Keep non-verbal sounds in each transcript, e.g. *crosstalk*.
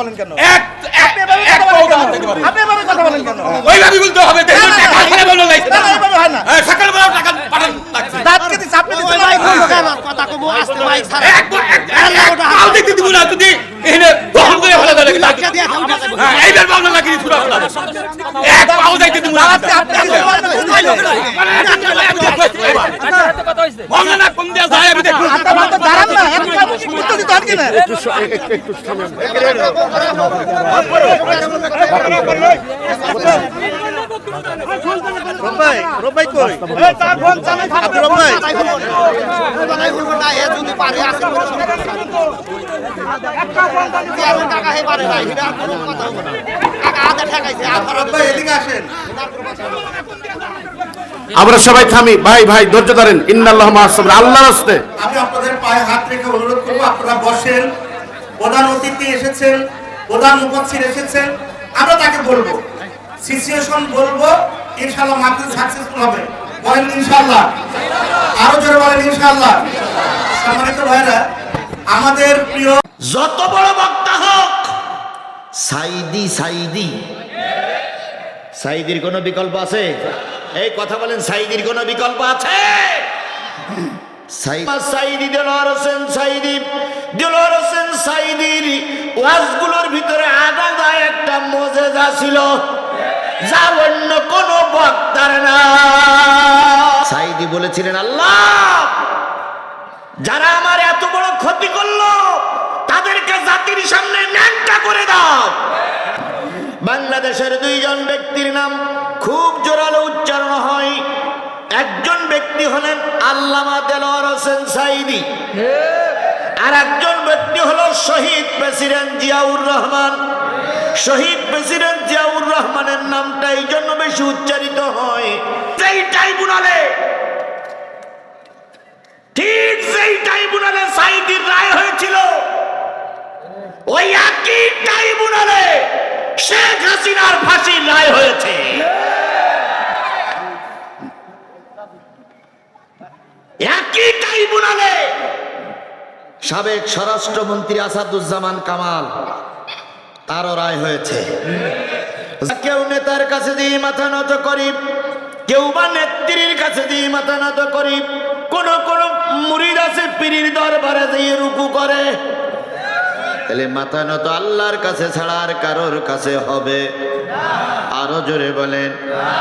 বলেন কেন? এক এক আপনি এভাবে এক কথা বলেন কেন? আপনি এভাবে কথা বলেন কেন? ওইভাবে বলতে হবে দেখুন না, বলো না, হয় না। সকালবেলা টাকা পাঠান লাগছে দাঁত কেটে চাপড়ে দিতে না, কথা কমো আস্তে মাইক ছাড়া এক এক পাও দেখতে দিব না যদি এখানে বহন করে ফেলা দেবে। হ্যাঁ এইবার না লাগি ছুড়া ফেলা এক পাও দেখতে দিব না চাপড়ে দিতে পারবেন না, বুঝলেন? বলনা না দেয়া যায় আমি দেখুন আপনার মাথা দাঁড়ান না, উত্তর দিতে রোববাই? না এ যদি পারে আমরা সবাই থামি। ভাই ভাই ধৈর্য ধরেন। ইন্দাল্লাহ মাহসুবর আল্লাহর হস্তে। আমি আপনাদের পায়ে হাত রেখে অনুরোধ করব আপনারা বসেন। প্রধান অতিথি এসেছেন প্রধান মুখস্থির এসেছেন আমরা তাকে বলব। সিচুয়েশন বলব ইনশাল্লাহ মাহফিল সাকসেসফুল হবে। বলেন ইনশাল্লাহ আরও জোরে বলেন ইনশাল্লাহ সম্মানিত ভাইরা আমাদের প্রিয় যত বড় বক্তা হোক, সাইদি সাইদি। সাইদির কোনো বিকল্প আছে? এই কথা বলেন, সাইদির কোনো বিকল্প আছে? সাই- সাইদি ভিতরে আলাদা একটা ছিল। যা অন্য কোন বক্তার না। সাইদি বলেছিলেন আল্লাহ যারা আমার এত বড় ক্ষতি করল তাদেরকে জাতির সামনে ন্যাংটা করে দাও। বাংলাদেশের দুইজন ব্যক্তির নাম খুব জোরালো উচ্চারণ হয়। একজন ব্যক্তি হলেন আল্লামা দেলোয়ার হোসেন সাইদি আর একজন ব্যক্তি হলো শহীদ প্রেসিডেন্ট জিয়াউর রহমান। শহীদ প্রেসিডেন্ট জিয়াউর রহমানের নামটা এই জন্য বেশি উচ্চারিত হয়। সেই ট্রাইব্যুনালে, ঠিক সেই ট্রাইব্যুনালে সাইদির রায় হয়েছিল, ওই একই ট্রাইব্যুনালে শেখ হাসিনার ফাঁসির রায় হয়েছে। একই ট্রাইব্যুনালে সাবেক স্বরাষ্ট্রমন্ত্রী আসাদুজ্জামান কামাল তারও রায় হয়েছে। কেউ নেতার কাছে দিয়ে মাথা নত করি, কেউ বা নেত্রীর কাছে দিয়ে মাথা নত করি, কোন কোন মুরিদ আছে পীরির দরবারে দিয়ে রুকু করে। তাহলে মাথা নত আল্লাহর কাছে ছাড়া আর কারোর কাছে হবে? আরও জোরে বলেন,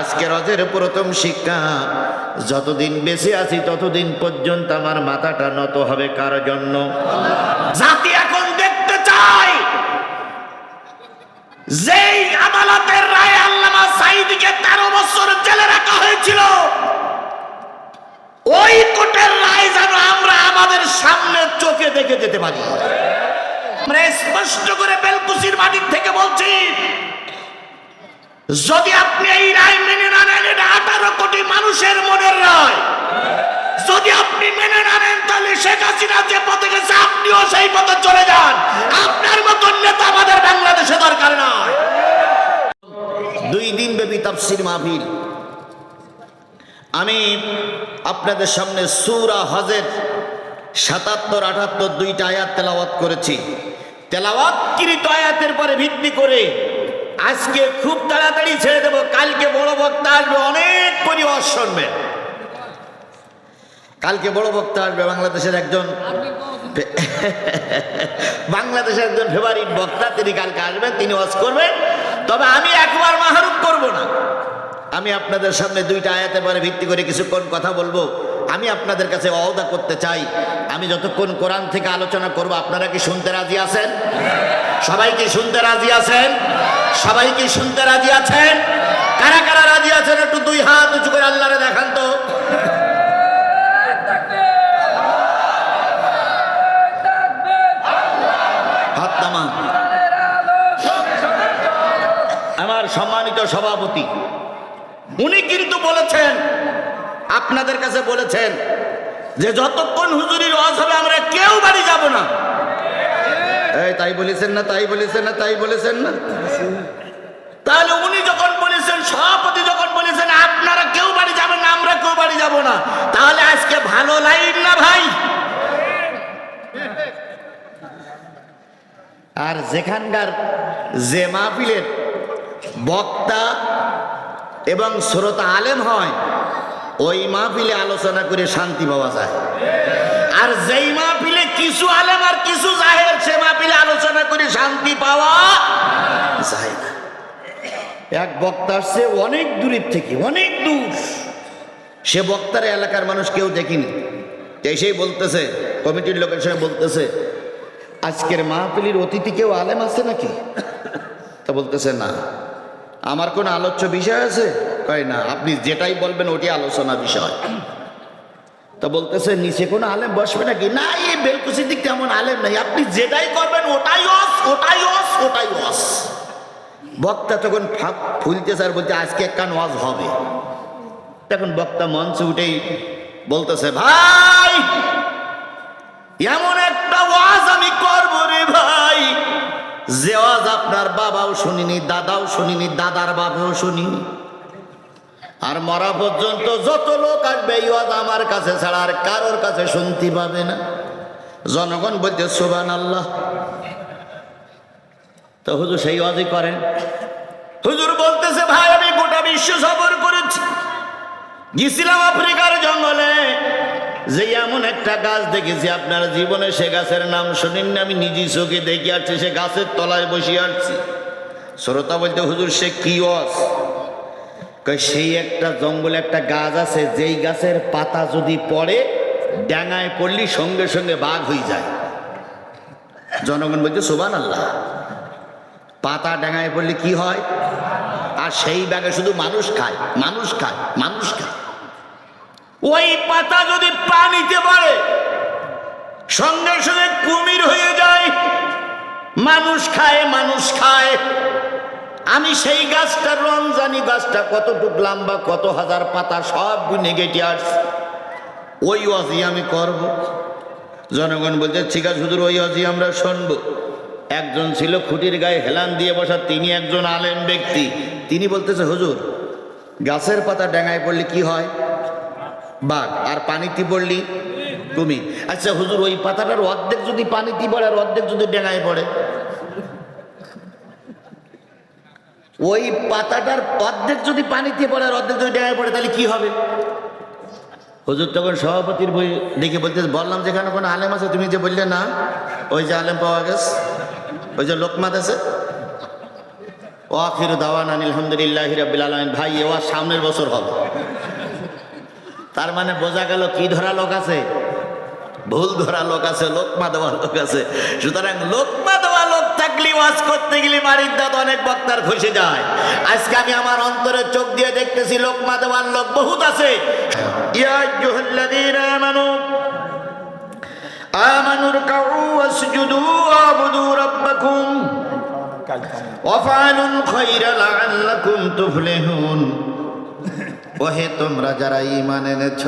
আজকে রজের প্রথম শিক্ষা, যতদিন বেঁচে আছি ততদিন পর্যন্ত আমার মাথাটা নত হবে কার জন্য? জাতি এখন দেখতে চাই যেই আদালতের রায় আল্লামা সাইদিকে তেরো বছর জেলে রাখা হয়েছিল, ওই কোর্টের রায় যেন আমরা আমাদের সামনে চোখে দেখে যেতে পারি। আমরা স্পষ্ট করে বেলকুচির মাটির থেকে বলছি, যদি আপনি এই রায় মেনে না নেন, এটা আঠারো কোটি মানুষের মনের রায়। যদি আপনি মেনে না নেন, তাহলে শেখ হাসিনা যে পথে গেছে, আপনিও সেই পথে চলে যান। আপনার মতন নেতা আমাদের বাংলাদেশে দরকার নয়। দুই দিন ব্যাপী তাফসির মাহফিল। আমি আপনাদের সামনে সুরা হজের সাতাত্তর, আটাত্তর দুইটা আয়াত তেলাওয়াত করেছি। তেলাওয়াতকৃত আয়াতের পরে ভিত্তি করে আজকে খুব তাড়াতাড়ি ছেড়ে দেবো। কালকে বড় বক্তা আসবে, অনেক পরিবার শুনবেন কালকে বড় বক্তা আসবে বাংলাদেশের একজন *laughs* বাংলাদেশের একজন ফেভারিট বক্তা তিনি কালকে আসবেন তিনি ওয়াজ করবেন। তবে আমি একবার মাহরুম করব না। আমি আপনাদের সামনে দুইটা আয়াতের পরে ভিত্তি করে কিছুক্ষণ কথা বলব। আমি আপনাদের কাছে অহদা করতে চাই। আমি যতক্ষণ কোরআন থেকে আলোচনা করব আপনারা কি শুনতে রাজি আছেন? সবাই কি শুনতে রাজি আছেন? সবাই কি শুনতে রাজি আছেন? কারা কারা রাজি আছেন? একটু দুই হাত উঁচু করে আল্লাহরে দেখান তো। সভাপতি, উনি কিন্তু বলেছেন, আপনাদের কাছে বলেছেন যে যতক্ষণ হুজুরির ওয়াজ হবে, আমরা কেউ বাড়ি যাব না। এই, তাই বলেছেন না, তাই বলেছেন না, তাই বলেছেন না? তাহলে উনি যখন বলেছেন, সভাপতি যখন বলেছেন, আপনারা কেউ বাড়ি যাবেন না, আমরা কেউ বাড়ি যাব না। তাহলে আজকে ভালো লাইন না ভাই? আর যেখানকার যে মাহফিলের বক্তা এবং শ্রোতা আলেম হয়, ওই মাহফিলে আলোচনা করে শান্তি পাওয়া যায়। আর যেই মাহফিলে কিছু আলেম আর কিছু জাহের, সে মাহফিলে আলোচনা করে শান্তি পাওয়া যায় না। এক বক্তা আসছে অনেক দূরের থেকে, অনেক দূর। সে বক্তার এলাকার মানুষ কেউ দেখিনি। এসেই বলতেছে, কমিটির লোকের সঙ্গে বলতেছে, আজকের মাহফিলির অতিথি কেউ আলেম আছে নাকি? তা বলতেছে, না। আমার কোনো আলোচ্য বিষয় আছে? কয় না, আপনি যেটাই বলবেন ওটি আলোচনা বিষয়। তা বলতেছে, নিচে কোনো আলেম বসবে নাকি? না এই বেলকুচির দিক তেমন আলেম নাই। আপনি যেটাই করবেন, ওটাই অস ওটাই অস ওটাই অস বক্তা তখন ফাঁক ফুলতেছে আর বলছে, আজকে এক কান ওয়াজ হবে। তখন বক্তা মঞ্চে উঠেই বলতেছে, ভাই, এমন একটা ওয়াজ আমি করব রে ভাই। যে ওয়াজ আপনার বাবাও শুনিনি, দাদাও শুনিনি, দাদার বাবাও শুনিনি। আর মরা পর্যন্ত যত লোক আসবে আমার কাছে ছাড়া আর কারোর কাছে শুনতে পাবে না। জনগণ বলতে সুবান আল্লাহ তো হুজুর সেই ওয়াজই করেন। হুজুর বলতেছে, ভাই, আমি গোটা বিশ্ব সফর করেছি। গেছিলাম আফ্রিকার জঙ্গলে। যে এমন একটা গাছ দেখেছি, আপনার জীবনে সে গাছের নাম শুনেন না আমি নিজে চোখে দেখে আসছি সে গাছের তলায় বসে আসছি শ্রোতা বলতে, হুজুর, সে কি অস সেই একটা জঙ্গলে একটা গাছ আছে, যেই গাছের পাতা যদি পড়ে, ডাঙায় পড়লি সঙ্গে সঙ্গে বাঘ হয়ে যায়। জনগণ বলছে সোবান আল্লাহ পাতা ডাঙায় পড়লে কি হয়? আর সেই ব্যাগে শুধু মানুষ খায় মানুষ খায় মানুষ খায়। ওই পাতা যদি পানিতে পড়ে, সঙ্গে সঙ্গে কুমির হয়ে যায়। মানুষ খায় মানুষ খায়। আমি সেই গাছটার রং জানি গাছটা, কতটুক লম্বা, কত হাজার পাতা, সব গুনে গেটে ওই অজি আমি করব। জনগণ বলছে, ঠিক আছে হুজুর, ওই অজি আমরা শুনব। একজন ছিল খুঁটির গায়ে হেলান দিয়ে বসা, তিনি একজন আলেম ব্যক্তি। তিনি বলতেছে, হুজুর, গাছের পাতা ডেঙায় পড়লে কি হয়? বাঘ, আর পানিতে পড়লি? তুমি আচ্ছা হুজুর, ওই পাতাটার অর্ধেক যদি পানিতে পড়ে, আর অর্ধেক যদি ডেঙায় পড়ে? ওই পাতাটার অর্ধেক যদি পানিতে পড়ে, আর অর্ধেক যদি ডেঙায় পড়ে, তাহলে কি হবে? হুজুর তখন সভাপতির বই দেখে বলতে বললাম যেখানে কোনো আলেম আছে, তুমি যে বললে না, ওই যে আলেম পাওয়া গেছে, ওই যে লোকমাত আছে ও আখির দাওয়ান আলহামদুলিল্লাহ রাব্বিল আলামিন, ভাই, এ সামনের বছর হবে। তার মানে বোঝা গেল কি ধরা লোক আছে? ভুল ধরা লোক আছে, লোকমা দেওয়া লোক আছে। সুতরাং লোকমা দেওয়া লোক থাকলে ওয়াজ করতে গেলে বাড়ির দাঁত অনেক বক্তার খসে যায়। আজকে আমি আমার অন্তরের চোখ দিয়ে দেখতেছি লোকমা দেওয়ার লোক বহুত আছে। আমানুর কাউ ওয়াসজুদু ওয়াবুদু রাব্বাকুম। ওয়াফআলুল খায়রা লাআল্লাকুম তুফলিহুন। ওহে, তোমরা যারা ঈমান এনেছ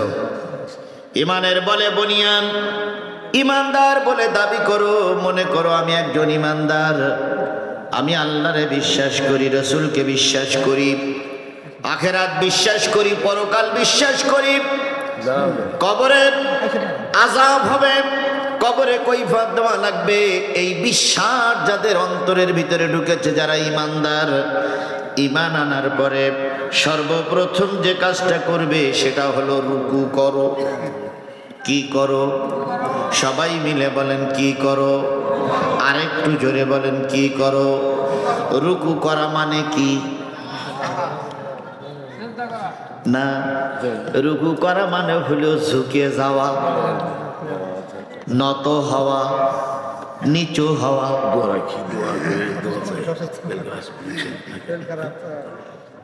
ইমানের বলে বনিয়ান ইমানদার বলে দাবি করো, মনে করো আমি একজন ইমানদার আমি আল্লাহরে বিশ্বাস করি, রসুলকে বিশ্বাস করি, আখেরাত বিশ্বাস করি, পরকাল বিশ্বাস করি। কবরে আজাব হবে, কবরে কৈফাত দেওয়া লাগবে। এই বিশ্বাস যাদের অন্তরের ভিতরে ঢুকেছে, যারা ইমানদার ইমান আনার পরে সর্বপ্রথম যে কাজটা করবে সেটা হলো রুকু করো। কি করো? সবাই মিলে বলেন, কি করো? আরেকটু জোরে বলেন, কি করো? রুকু করা মানে কি? না, রুকু করা মানে হলো ঝুঁকে যাওয়া, নত হওয়া, নিচু হওয়া।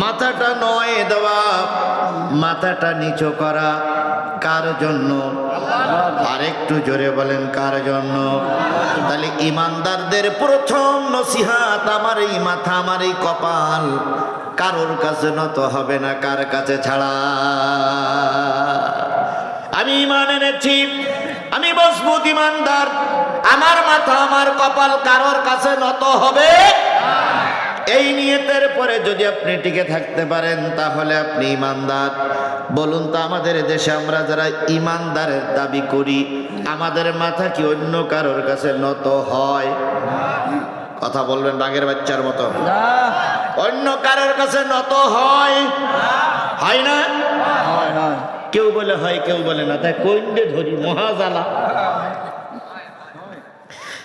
মাথাটা নয় দেওয়া, মাথাটা নিচু করা, কার জন্য? আরেকটু জোরে বলেন, কার জন্য? তাহলে ইমানদারদের প্রথম নসিহাত আমার এই মাথা, আমার এই কপাল। কারোর কাছে নত হবে না, কার কাছে ছাড়া? আমি ইমান এনেছি, আমি মজবুত ইমানদার। আমার মাথা, আমার কপাল কারোর কাছে নত হবে এই নিয়তের পরে যদি আপনি টিকে থাকতে পারেন তাহলে আপনি ইমানদার। বলুন তো আমাদের দেশে আমরা যারা ইমানদারের দাবি করি আমাদের মাথা কি অন্য কারোর কাছে নত হয়? কথা বলবেন বাঘের বাচ্চার মতো। অন্য কারোর কাছে নত হয়? হয় না? কেউ বলে হয় কেউ বলে না। তাই কৈন্ডে ধরি মহাজালা।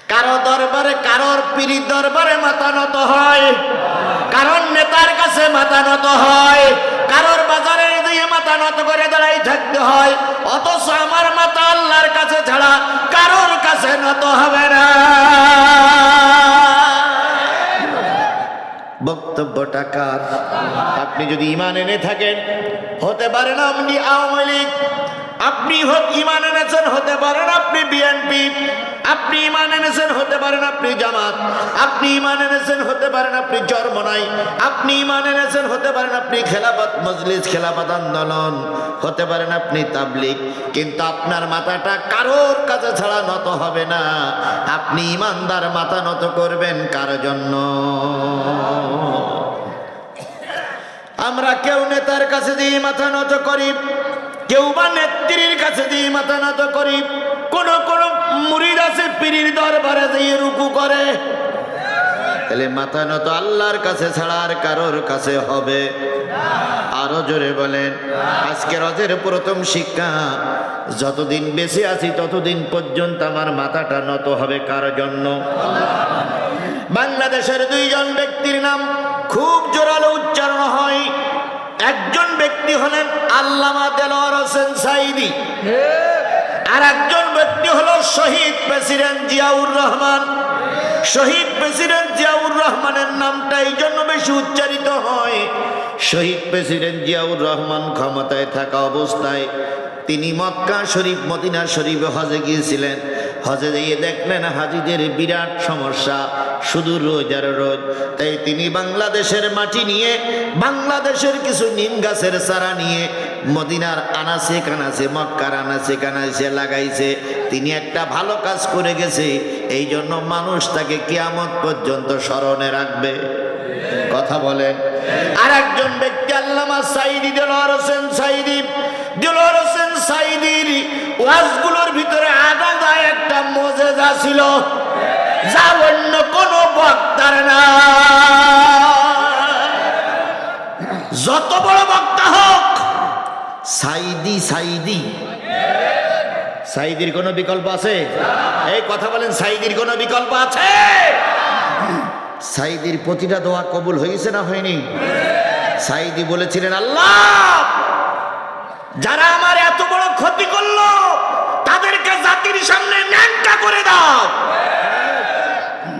কারও দরবারে, কারোর পিড়ির দরবারে মাথা নত হয়। কারণ নেতার কাছে মাথা নত হয়। কারোর বাজারে দিয়ে মাথা নত করে দাঁড়াই থাকতে হয়। অথচ আমার মাথা আল্লাহর কাছে ছাড়া কারোর কাছে নত হবে না। বক্তব্যটা কার? আপনি যদি ইমান এনে থাকেন, হতে পারেন আপনি আওয়ামী লীগ। আপনি হোক ইমান এনেছেন, হতে পারেন আপনি বিএনপি আপনি ইমান এনেছেন, হতে পারেন আপনি জামাত, আপনি ইমান এনেছেন, হতে পারেন আপনি চরমনাই, আপনি ইমান এনেছেন, হতে পারেন আপনি খেলাফত মজলিস, খেলাফত আন্দোলন, হতে পারেন আপনি তাবলিগ, কিন্তু আপনার মাথাটা কারোর কাছে ছাড়া নত হবে না। আপনি ইমানদার মাথা নত করবেন কার জন্য? আমরা কেউ নেতার কাছে দিয়ে মাথা নত করি। কেউ বা নেত্রীর কাছে দিয়ে মাথা নত করি, কোন কোন মুড়ির আছে পীরির দরবারে দিয়ে রুকু করে। তাহলে মাথা নত আল্লাহর কাছে ছাড়া আর কারোর কাছে হবে? আরও জোরে বলেন, আজকে রজের প্রথম শিক্ষা, যতদিন বেঁচে আছি ততদিন পর্যন্ত আমার মাথাটা নত হবে কার জন্য? বাংলাদেশের দুইজন ব্যক্তির নাম ব্যক্তি হলেন আল্লামা দেলোয়ার হোসেন সাইদি। আর একজন ব্যক্তি হলো শহীদ প্রেসিডেন্ট জিয়াউর রহমান। শহীদ প্রেসিডেন্ট জিয়াউর রহমানের নামটা এই জন্য বেশি উচ্চারিত হয়। শহীদ প্রেসিডেন্ট জিয়াউর রহমান ক্ষমতায় থাকা অবস্থায় তিনি মক্কা শরীফ, মদিনা শরীফে হজে গিয়েছিলেন। হজে গিয়ে দেখলেন হাজিদের বিরাট সমস্যা, শুধু রোজ আর রোজ। তাই তিনি বাংলাদেশের মাটি নিয়ে, বাংলাদেশের কিছু নিম গাছের চারা নিয়ে মদিনার আনাসে কানাসে মক্কার আনাসে কানাসে লাগাইছে। তিনি একটা ভালো কাজ করে গেছে এই জন্য মানুষ তাকে কিয়ামত পর্যন্ত স্মরণে রাখবে। কথা বলেন। আর একজন ব্যক্তি আল্লামা সাইদি দেলোয়ার হোসেন সাইদি। দেলোয়ার হোসেন সাইদির ওয়াজগুলোর ভিতরে আলাদা একটা মজেজা ছিল। যা অন্য কোন বক্তার না। যত বড় বক্তা হোক, সাইদি সাইদি। সাইদির কোনো বিকল্প আছে? এই কথা বলেন, সাইদির কোনো বিকল্প আছে? সাইদির প্রতিটা দোয়া কবুল হয়েছে না হয়নি? সাইদি বলেছিলেন, আল্লাহ! যারা আমার এত বড় ক্ষতি করল, তাদেরকে জাতির সামনে ন্যাংটা করে দাও।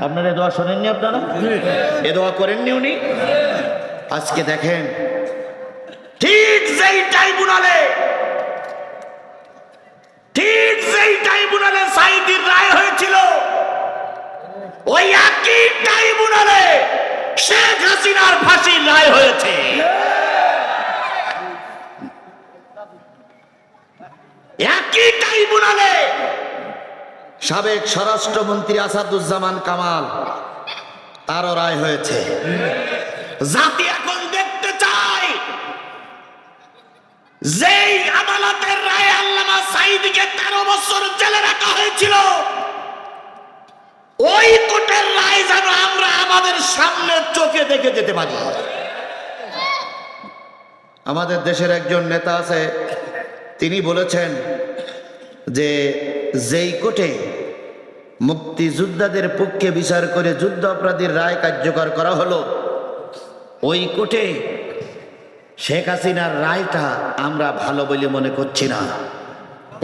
আপনারা দোয়া শোনেননি আপনারা? এ দোয়া করেননি উনি? আজকে দেখেন, ঠিক যেই ট্রাইব্যুনালে, ঠিক যেই ট্রাইব্যুনালে সাইদির রায় হয়েছিল, ওই একই ট্রাইব্যুনালে শেখ হাসিনার ফাঁসির রায় হয়েছে। একই ট্রাইব্যুনালে সাবেক স্বরাষ্ট্রমন্ত্রী আসাদুজ্জামান কামাল তারও রায় হয়েছে। জাতি এখন দেখতে চায় যেই আদালতের রায় আল্লামা সাইদিকে তেরো বছর জেলে রাখা হয়েছিল ওই কোর্টের রায় যেন আমরা আমাদের সামনে চোখে দেখে যেতে পারি। আমাদের দেশের একজন নেতা আছে তিনি বলেছেন যে যেই কোর্টে মুক্তিযোদ্ধাদের পক্ষে বিচার করে যুদ্ধ অপরাধীর রায় কার্যকর করা হলো, ওই কোর্টে শেখ হাসিনার রায়টা আমরা ভালো বলে মনে করছি না।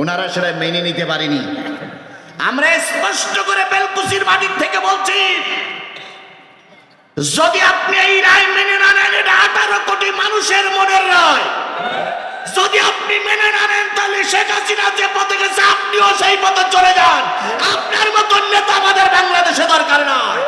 ওনারা সেটা মেনে নিতে পারিনি। আমরা স্পষ্ট করে বেলকুচির মাটির থেকে বলছি, যদি আপনি এই রায় মেনে না নেন, এটা আঠারো কোটি মানুষের মনের রায়। যদি আপনি মেনে নেন, তাহলে শেখ হাসিনা যে পথে গেছে, আপনিও সেই পথে চলে যান। আপনার মতন নেতা আমাদের বাংলাদেশে দরকার নয়।